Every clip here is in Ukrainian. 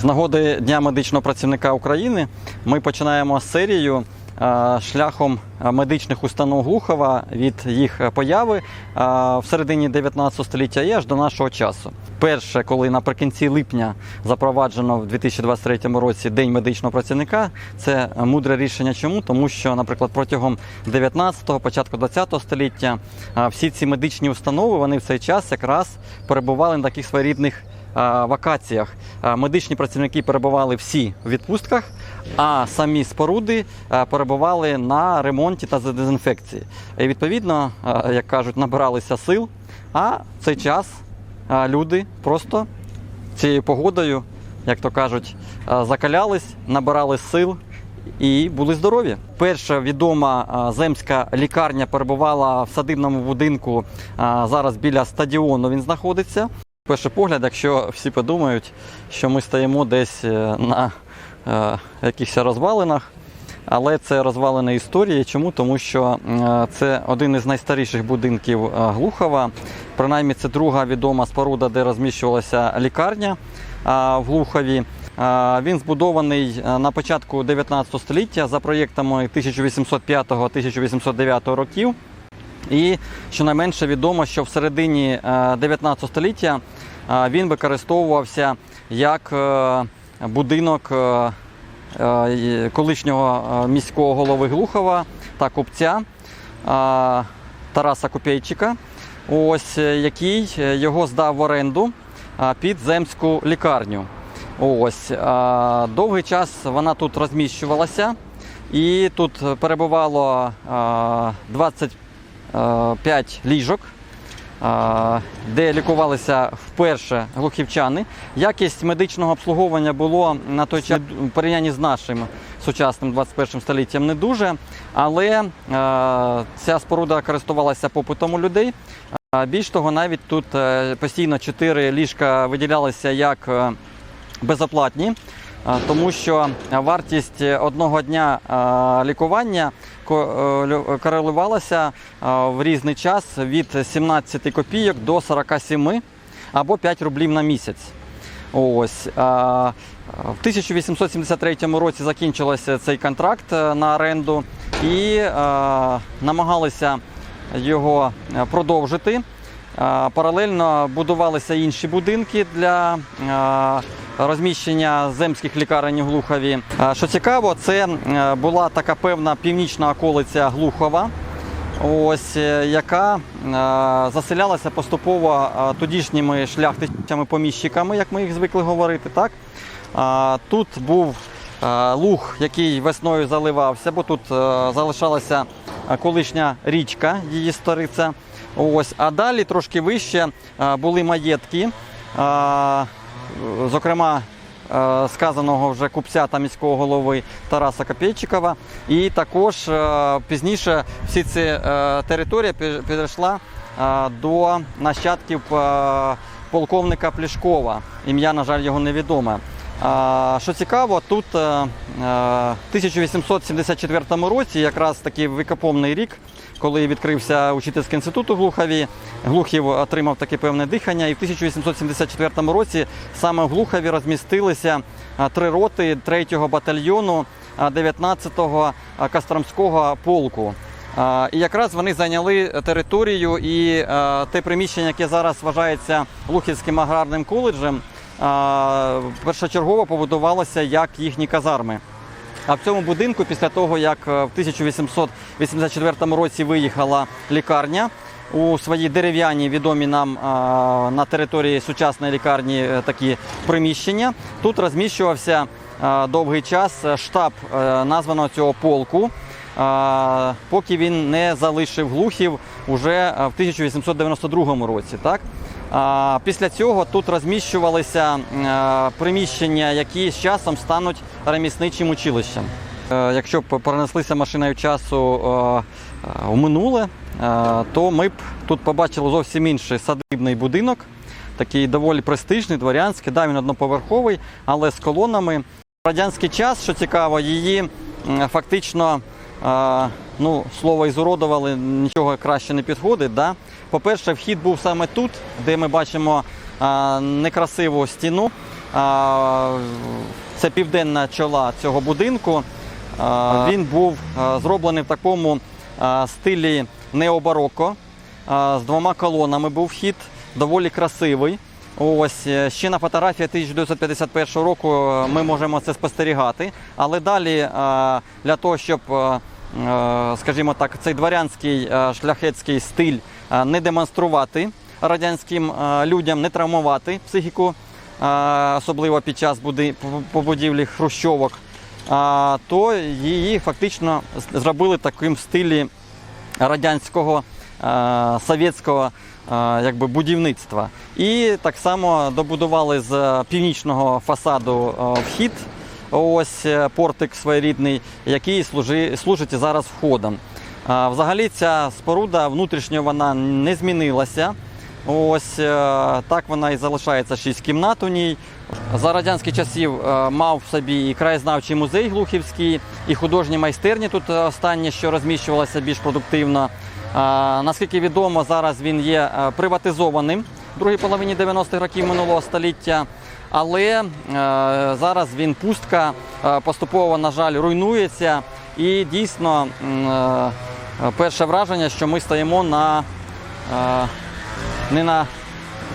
З нагоди Дня медичного працівника України ми починаємо серію е, шляхом медичних установ Глухова від їх появи е, в середині 19 століття і аж до нашого часу. Перше, коли наприкінці липня запроваджено в 2023 році День медичного працівника, це мудре рішення. Чому? Тому що, наприклад, протягом 19-го, початку 20-го століття е, всі ці медичні установи вони в цей час якраз перебували на таких своєрідних вакаціях. Медичні працівники перебували всі в відпустках, а самі споруди перебували на ремонті та дезінфекції. І відповідно, як кажуть, набиралися сил. А в цей час люди просто цією погодою, як то кажуть, закалялись, набирали сил. І були здорові. Перша відома земська лікарня перебувала в садибному будинку. Зараз біля стадіону він знаходиться. Перший погляд, якщо всі подумають, що ми стоїмо десь е, на е, якихось розвалинах, але це розвалини історії. Чому? Тому що е, це один із найстаріших будинків е, Глухова. Принаймні, це друга відома споруда, де розміщувалася лікарня в Глухові. Він збудований на початку 19 століття за проєктами 1805-1809 років. І щонайменше відомо, що в середині е, 19 століття е, він використовувався як е, будинок е, е, колишнього е, міського голови Глухова та купця е, Тараса Копейчика, ось е, який е, його здав в оренду е, під земську лікарню. Ось е, довгий час вона тут розміщувалася, і тут перебувало е, 20 е, 5 ліжок, е, де лікувалися вперше глухівчани. Якість медичного обслуговування було на той час в порівнянні з нашим сучасним 21 століттям не дуже, але е, ця споруда користувалася попитом у людей. Е, Більш того, навіть тут е, постійно 4 ліжка виділялися як е, безоплатні. Тому що вартість одного дня лікування е, корелювалася в різний час від 17 копійок до 47 або 5 рублів на місяць. Ось. В 1873 році закінчився цей контракт е, на оренду і е, намагалися його е, продовжити. Е, Паралельно будувалися інші будинки для е, розміщення земських лікарень у Глухові. Що цікаво, це е, була така певна північна околиця Глухова, ось е, яка е, заселялася поступово тодішніми шляхтичами поміщиками, як ми їх звикли говорити. Так? Тут був луг, який весною заливався, бо тут залишалася колишня річка, її сториця. Ось, а далі трошки вище були маєтки, зокрема е, сказаного вже купця та міського голови Тараса Копейчикова. І також е, пізніше всі ці території територія пі- підійшла е, до нащадків е, полковника Плішкова. Ім'я, на жаль, його невідоме. Що цікаво, тут е, е, в 1874 році, якраз такий викопомний рік, коли відкрився учительський інститут у Глухові, Глухів отримав таке певне дихання. І в 1874 році саме в Глухові розмістилися е, три роти 3-го батальйону е, 19-го Костромського полку. І якраз вони зайняли територію і те приміщення, яке зараз вважається Глухівським аграрним коледжем, першочергово побудувалося як їхні казарми. А в цьому будинку, після того, як е, в 1884 році виїхала лікарня у своїй дерев'яній відомі нам на території сучасної лікарні е, такі приміщення, тут розміщувався е, довгий час штаб названого цього полку. Поки він не залишив глухів уже в 1892 році. Так? Після цього тут розміщувалися е, приміщення, які з часом стануть ремісничим училищем. Е, Якщо б перенеслися машиною часу е, е, минуле, то ми б тут побачили зовсім інший садибний будинок, такий доволі престижний, дворянський, да, він одноповерховий, але з колонами. В радянський час, що цікаво, її фактично ну, слово ізуродували, нічого краще не підходить. Да? По-перше, вхід був саме тут, де ми бачимо е, некрасиву стіну. А, це південна чола цього будинку. Е, Він був е, зроблений в такому е, стилі необароко. Е, З двома колонами був вхід, доволі красивий. Ось ще на фотографії 1951 року е, ми можемо це спостерігати. Але далі е, для того, щоб, е, скажімо так, цей дворянський шляхетський стиль не демонструвати радянським людям, не травмувати психіку, особливо під час побудівлі хрущовок, то її фактично зробили таким стилі радянського совєтського е, якби, будівництва. І так само добудували з північного фасаду е, вхід. Ось е, портик своєрідний, який служи, служить зараз входом. Е, Взагалі ця споруда внутрішньо вона не змінилася. Ось е, так вона і залишається 6 кімнат у ній. За радянських часів е, мав в собі і краєзнавчий музей Глухівський, і художні майстерні тут е, останнє, що розміщувалося більш продуктивно. Наскільки відомо, зараз він є е, приватизованим в другій половині 90-х років минулого століття. Але е, зараз він пустка, е, поступово, на жаль, руйнується. І дійсно перше враження, що ми стоїмо на не на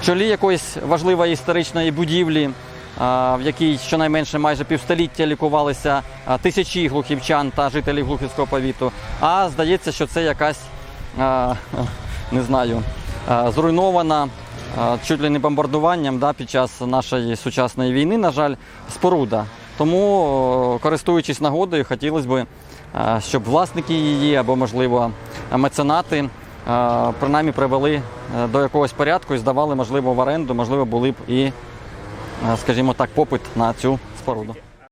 чолі якоїсь важливої історичної будівлі, в якій щонайменше майже півстоліття лікувалися тисячі глухівчан та жителів Глухівського повіту. А здається, що це якась не знаю, зруйнована чуть ли не бомбардуванням да, під час нашої сучасної війни, на жаль, споруда. Тому, користуючись нагодою, хотілося б, щоб власники її або, можливо, меценати принаймні привели е, до якогось порядку і здавали, можливо, в оренду, можливо, були б і, скажімо так, попит на цю споруду.